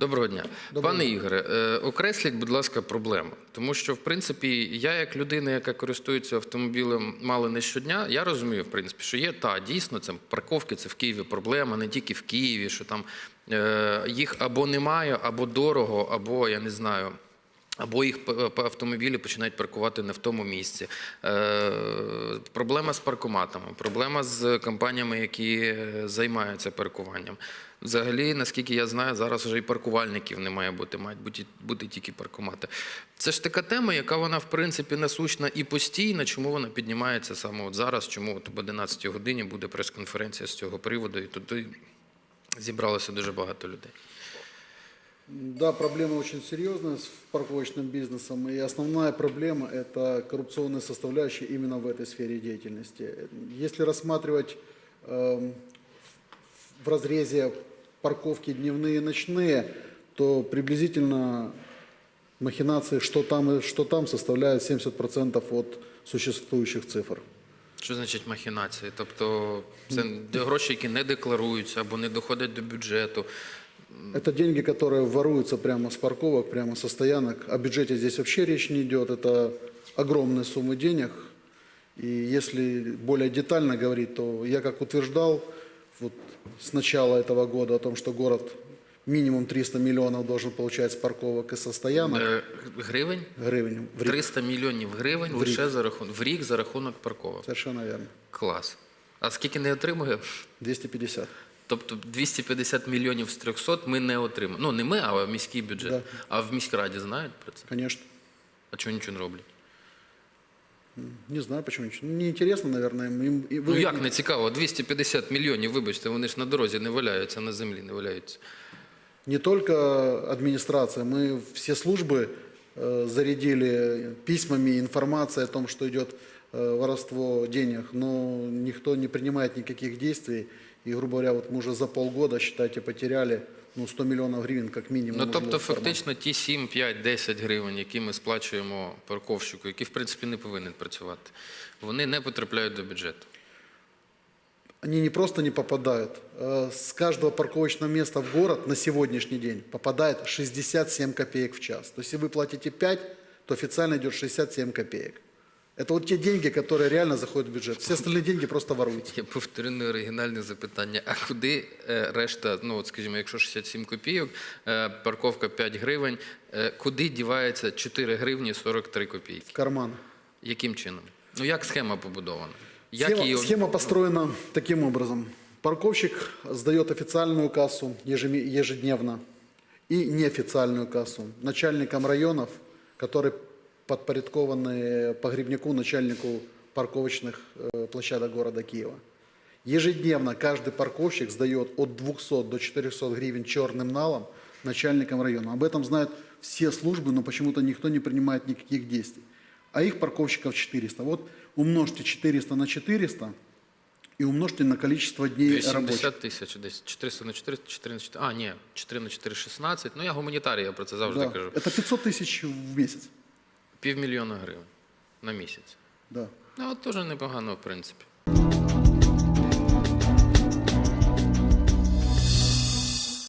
Доброго дня, пане Ігоре. е, Окресліть, будь ласка, проблему, тому що в принципі я, як людина, яка користується автомобілем мало не щодня, я розумію, в принципі, що є та дійсно це парковки, це в Києві проблема, не тільки в Києві, що там е, їх або немає, або дорого, або я не знаю. Або їх п- автомобілі починають паркувати не в тому місці. Е, проблема з паркоматами, проблема з компаніями, які е, займаються паркуванням. Взагалі, наскільки я знаю, зараз вже і паркувальників не має бути, мають бути, бути тільки паркомати. Це ж така тема, яка вона в принципі насущна і постійна. Чому вона піднімається саме от зараз? Чому от об 11 годині буде прес-конференція з цього приводу, і туди зібралося дуже багато людей. Да, проблема очень серьезная с парковочным бизнесом. И основная проблема – это коррупционная составляющая именно в этой сфере деятельности. Если рассматривать эм, в разрезе парковки дневные и ночные, то приблизительно махинации что там, и что там составляют 70% от существующих цифр. Що значить махінації? Тобто це гроші, які не декларуються або не доходять до бюджету. Это деньги, которые воруются прямо с парковок, прямо со стоянок. О бюджете здесь вообще речь не идет. Это огромные суммы денег. И если более детально говорить, то я как утверждал вот с начала этого года о том, что город минимум 300 миллионов должен получать с парковок и со стоянок. Е, Гривень? Гривен в рік. 300 мільйонів гривень лише за рахунок в рік за рахунок парковок. Совершенно верно. Клас. А скільки не отримує? 250. Тобто 250 мільйонів з 300 ми не отримаємо. Ну не ми, а міський бюджет. Да. А в міськраді знають про це? Конечно. А чого нічого не роблять? Не знаю почему. ничего. Неинтересно, наверное. Им, и Ну вы- як не цікаво, 250 мільйонів, вибачте, вони ж на дорозі не валяються, на землі не валяються. Не только администрация, мы все службы э, зарядили письмами информацией о том, что идет э, воровство денег, но никто не принимает никаких действий. И, грубо говоря, вот мы уже за полгода, считайте, потеряли ну, 100 миллионов гривен как минимум. Ну уже тобто, в карман. фактично, ті 7, 5, 10 гривень, які ми сплачуємо парковщику, який в принципі не повинен працювати, вони не потрапляють до бюджету. Они не просто не попадают. э, С каждого парковочного места в город на сегодняшний день попадает 67 копеек в час. То есть, если вы платите 5, то официально идет 67 копеек. Это вот те деньги, которые реально заходят в бюджет. Все остальные деньги просто воруются. Я повторю неоригінальне запитання. А куди е, решта, ну от скажімо, якщо 67 копійок, е, парковка 5 гривень, е, куди дівається 4 гривні 43 копійки? В карман. Яким чином? Ну як схема побудована? Як Схема, її схема построена таким образом. Парковщик сдает официальную кассу ежеми- ежедневно и неофициальную кассу начальникам районов, которые подпорядкованы погребнику, начальнику парковочных э, площадок города Киева. Ежедневно каждый парковщик сдает от 200 до 400 гривен черным налом начальникам района. Об этом знают все службы, но почему-то никто не принимает никаких действий. А их парковщиков 400. Вот умножьте 400 на 400 и умножьте на количество дней рабочих. 80 тисяч десь 400 на 400, 4 на 4, а ні, 4 на 4, 16. Ну я гуманітарій, я про це завжди Да. кажу. Это 500 тысяч в месяц. Півмільйона гривень на місяць. Да. Ну, от теж непогано, в принципі.